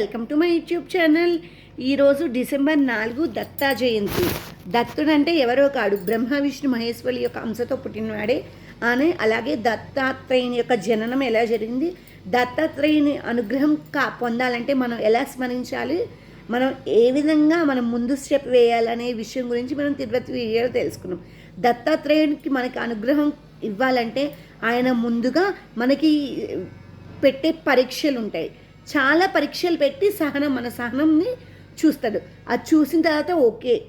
Welcome to my YouTube channel. ఈరోజు December నాలుగు దత్తా జయంతి. దత్తుడు అంటే ఎవరో కాడు. బ్రహ్మ విష్ణు మహేశ్వరి యొక్క అంశతో పుట్టినవాడే అని అలాగే దత్తాత్రేయుని యొక్క జననం ఎలా జరిగింది? దత్తాత్రేయుని అనుగ్రహం కా పొందాలంటే మనం ఎలా స్మరించాలి? మనం ఏ విధంగా మనం ముందు స్టెప్ వేయాలనే విషయం గురించి మనం తిరుపతి వీడియోలో తెలుసుకున్నాం. దత్తాత్రేయునికి మనకి అనుగ్రహం ఇవ్వాలంటే ఆయన ముందుగా మనకి పెట్టే పరీక్షలు ఉంటాయి చాలా పరీక్షలు పెట్టి సహనం మన సహనంని చూస్తాడు. అది చూసిన తర్వాత ఓకే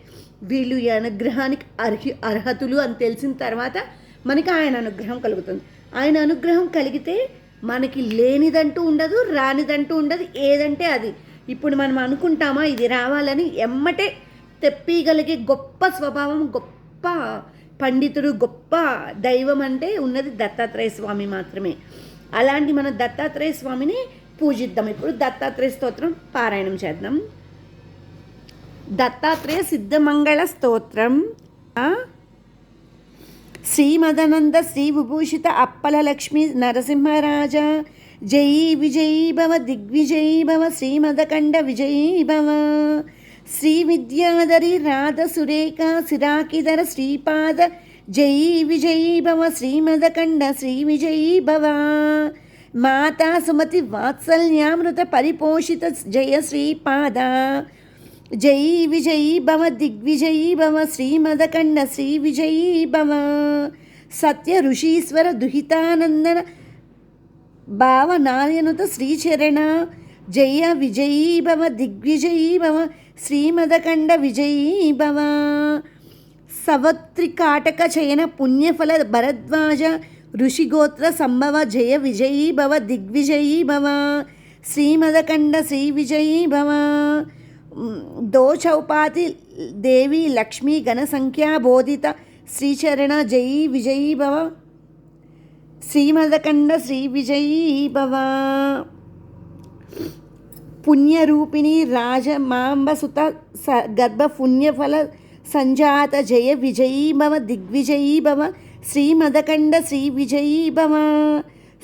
వీళ్ళు ఈ అనుగ్రహానికి అర్హి అర్హతులు అని తెలిసిన తర్వాత మనకి ఆయన అనుగ్రహం కలుగుతుంది. ఆయన అనుగ్రహం కలిగితే మనకి లేనిదంటూ ఉండదు రానిదంటూ ఉండదు ఏదంటే అది. ఇప్పుడు మనం అనుకుంటామా ఇది రావాలని ఎమ్మటే తెప్పగలిగే గొప్ప స్వభావం గొప్ప పండితుడు గొప్ప దైవం అంటే ఉన్నది దత్తాత్రేయ స్వామి మాత్రమే. అలాంటి మన దత్తాత్రేయ స్వామిని పూజిద్దాం. ఇప్పుడు దత్తాత్రేయ స్తోత్రం పారాయణం చేద్దాం. దత్తాత్రేయ సిద్ధమంగళ స్తోత్రం. శ్రీమదనంద శ్రీ విభూషిత అప్పల లక్ష్మి నరసింహరాజ. జయీ విజయీ భవ దిగ్విజయీ భవ శ్రీమదకండ విజయీ భవ. శ్రీ విద్యాధరి రాధ సురేఖ సిరాకిధర శ్రీపాద. జయీ విజయీ భవ శ్రీమదకండ శ్రీ విజయీ భవ. మాతా సుమతి వాత్సల్యామృత పరిపోషిత జయ శ్రీపాద. జయీ విజయీ భవ దిగ్విజయీ భవ శ్రీమదకండ శ్రీ విజయీ భవ. సత్య ఋషీశ్వర దుహితానందన భావనాయనుత శ్రీచరణ. జయ విజయీ భవ దిగ్విజయీ భవ శ్రీమదకండ విజయీ భవ. సవత్రికాటక చయన పుణ్యఫల భరద్వాజ ఋషిగోత్ర సంభవ జయ విజయీ భవ దిగ్విజయీ భవ శ్రీమదకండ శ్రీ విజయీ భవ. దోషౌపాతి దేవి లక్ష్మీ గణసంఖ్యా బోధిత శ్రీచరణ జయీ విజయీ భవ శ్రీమదకండ శ్రీ విజయీ భవ. పుణ్యరూపిణి రాజమాంబసుత స గర్భ పుణ్యఫల సంజాత జయ విజయీ భవ దిగ్విజయీ భవ శ్రీమదకండ శ్రీ విజయీ భవ.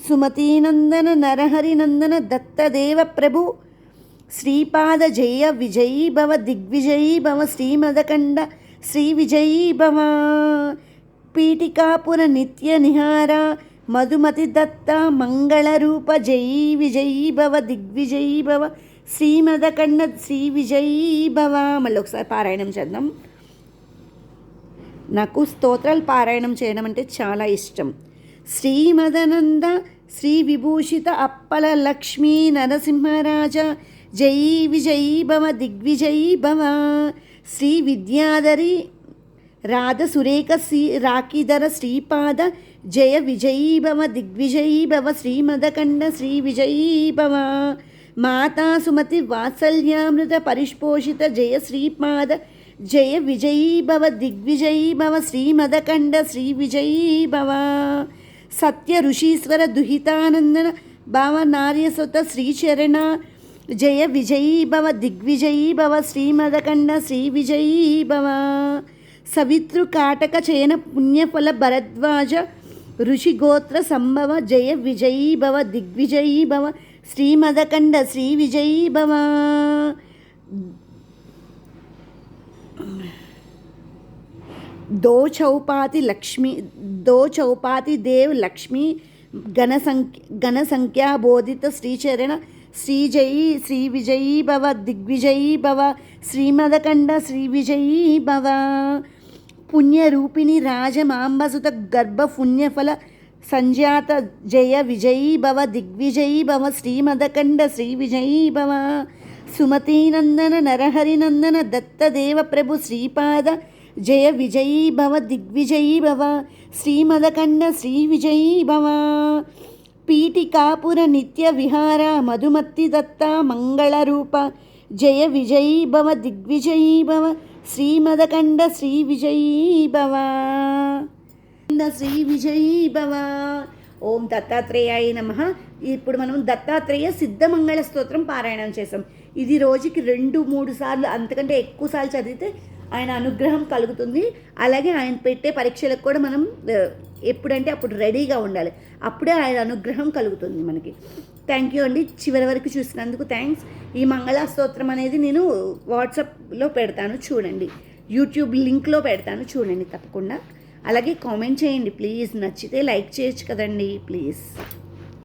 సుమతీనందన నరహరినందన దత్తదేవ ప్రభు. శ్రీపాద జయ విజయీ భవ దిగ్విజయీ భవ శ్రీమదకండ శ్రీ విజయీ భవ. పీఠికాపుర నిత్య నిహార మధుమతి దత్త మంగళరూప జయీ విజయీ భవ దిగ్విజయీ భవ శ్రీమదకండ శ్రీ విజయీ భవ. మళ్ళీ ఒకసారి పారాయణం చేద్దాం. నాకు స్తోత్రాలు పారాయణం చేయడం అంటే చాలా ఇష్టం. శ్రీమదనంద శ్రీ విభూషిత అప్పల లక్ష్మీ నరసింహరాజ జై విజయీ భవ దిగ్విజయీ భవ. శ్రీ విద్యాధరి రాధ సురేఖ శ్రీ రాకీధర శ్రీపాద జయ విజయీ భవ దిగ్విజయీ భవ శ్రీమదకండ శ్రీ విజయీ భవ. మాతా సుమతి వాత్సల్యామృత పరిష్పోషిత జయ శ్రీపాద జయ విజయీ భవ దిగ్విజయీ భవ శ్రీమదకండ శ్రీ విజయీ భవ. సత్య ఋషీశ్వర దుహితానందన భావ నార్యసుత శ్రీచరణ. జయ విజయీ భవ దిగ్విజయీ భవ శ్రీమదకండ శ్రీ విజయీ భవ. సవితృ కాటక చయన పుణ్యఫల భరద్వాజ ఋషిగోత్ర సంభవ జయ విజయీ భవ దిగ్విజయీ భవ శ్రీమదకండ శ్రీ విజయీ భవ. दो चौपाति लक्ष्मी, दो चौपाति देव लक्ष्मी गण संख्या बोधित श्रीचरण, श्रीजयी श्री विजयी भव, दिग्विजयी भव, श्रीमदकंड श्री विजयी भव। पुण्यरूपिणी राजमांबसुत गर्भ पुण्यफल, संजात जय विजयी भव, दिग्विजयी भव, श्रीमदकंड श्री विजयी भव। సుమతీనందన నరహరినందన దత్తదేవ ప్రభు శ్రీపాద జయ విజయీ భవ దిగ్విజయీ భవ శ్రీమదకండ శ్రీ విజయీ భవ. పీఠికాపుర నిత్య విహార మధుమత్తి దత్త మంగళరూప జయ విజయీ భవ దిగ్విజయీ భవ శ్రీమదకండ శ్రీ విజయీ భవ. శ్రీ విజయీ భవ. ఓం దత్తాత్రేయాయ నమ. ఇప్పుడు మనం దత్తాత్రేయ సిద్ధమంగళ స్తోత్రం పారాయణం చేసాం ఇది రోజుకి రెండు మూడు సార్లు అంతకంటే ఎక్కువ సార్లు చదివితే ఆయన అనుగ్రహం కలుగుతుంది. అలాగే ఆయన పెట్టే పరీక్షలకు కూడా మనం ఎప్పుడంటే అప్పుడు రెడీగా ఉండాలి. అప్పుడే ఆయన అనుగ్రహం కలుగుతుంది మనకి. థ్యాంక్ యూ అండి. చివరి వరకు చూసినందుకు థ్యాంక్స్ ఈ మంగళ స్తోత్రం అనేది నేను వాట్సాప్లో పెడతాను చూడండి. యూట్యూబ్ లింక్లో పెడతాను చూడండి తప్పకుండా. అలాగే కామెంట్ చేయండి. ప్లీజ్ నచ్చితే లైక్ చేయొచ్చు కదండి. ప్లీజ్.